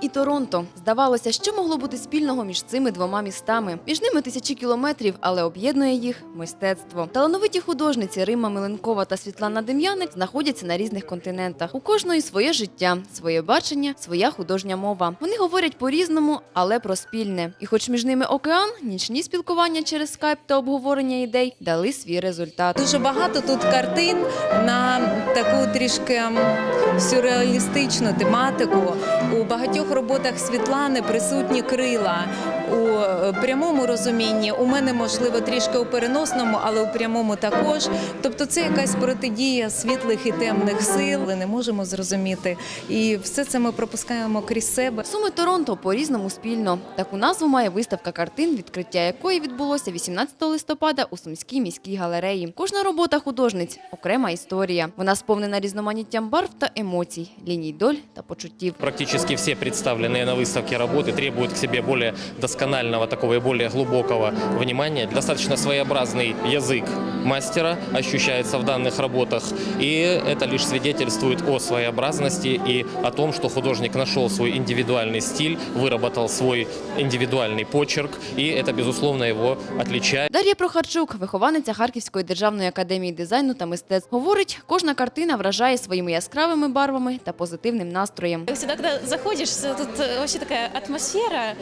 і Торонто. Здавалося, що могло бути спільного між цими двома містами. Між ними тисячі кілометрів, але об'єднує їх мистецтво. Талановиті художниці Рима Миленкова та Світлана Дем'яник знаходяться на різних континентах. У кожної своє життя, своє бачення, своя художня мова. Вони говорять по-різному, але про спільне. І хоч між ними океан, нічні спілкування через скайп та обговорення ідей дали свій результат. Дуже багато тут картин на таку трішки сюрреалістичну тематику. У багатьох роботах Світлани присутні крила у е, прямому розумінні. У мене можливо трішки у переносному, але у прямому також. Тобто, це якась протидія світлих і темних сил. Ми не можемо зрозуміти. І все це ми пропускаємо крізь себе. Суми Торонто по-різному спільно. Таку назву має виставка картин, відкриття якої відбулося 18 листопада у Сумській міській галереї. Кожна робота художниць окрема історія. Вона сповнена різноманіттям барв та емоцій, ліній доль та почуттів. Практически все представленные на выставке работы требуют к себе более досконального, такого и более глубокого внимания. Достаточно своеобразный язык мастера ощущается в данных работах, и это лишь свидетельствует о своеобразности и о том, что художник нашел свой индивидуальный стиль, выработал свой индивидуальный почерк, и это, безусловно, его отличает. Дар'я Прохарчук, вихованиця Харківської державної академії дизайну та мистецтв, говорить, кожна картина вражає своїми яскравими барвами та позитивним настроєм. Всегда, когда заходишь, тут э, вообще такая атмосфера,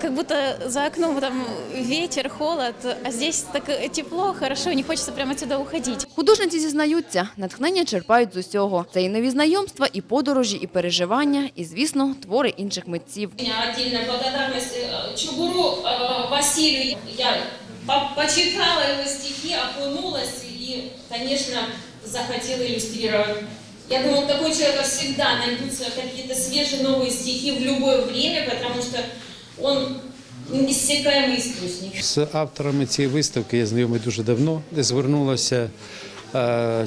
как будто за окном там ветер, холод, а здесь так э, тепло, хорошо, не хочется прямо отсюда уходить. Художниці зізнаються, натхнення черпають з усього. Це і нові знайомства, і подорожі, і переживання, і, звісно, твори інших митців. У меня отдельная благодарность э, Чугуру э, Василию. Я по- почитала его стихи, окунулась и, конечно, захотела иллюстрировать. Я думаю, у такого человека всегда найдутся какие-то свежие новые стихи в любое время, потому что он неиссякаемый источник. З авторами цієї виставки я знайомий дуже давно. Звернулася,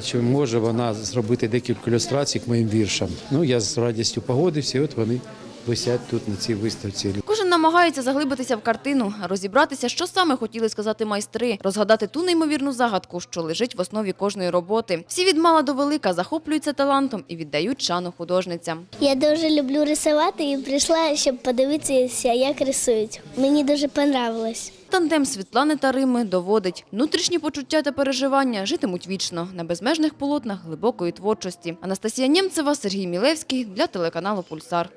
чи може вона зробити декілька ілюстрацій к моїм віршам. Ну, я з радістю погодився, от вони висять тут на цій виставці. Кожен намагається заглибитися в картину, розібратися, що саме хотіли сказати майстри, розгадати ту неймовірну загадку, що лежить в основі кожної роботи. Всі від мала до велика захоплюються талантом і віддають шану художницям. Я дуже люблю рисувати і прийшла, щоб подивитися, як рисують. Мені дуже понравилось. Тандем Світлани та Рими доводить, внутрішні почуття та переживання житимуть вічно на безмежних полотнах глибокої творчості. Анастасія Нємцева, Сергій Мілевський для телеканалу Пульсар.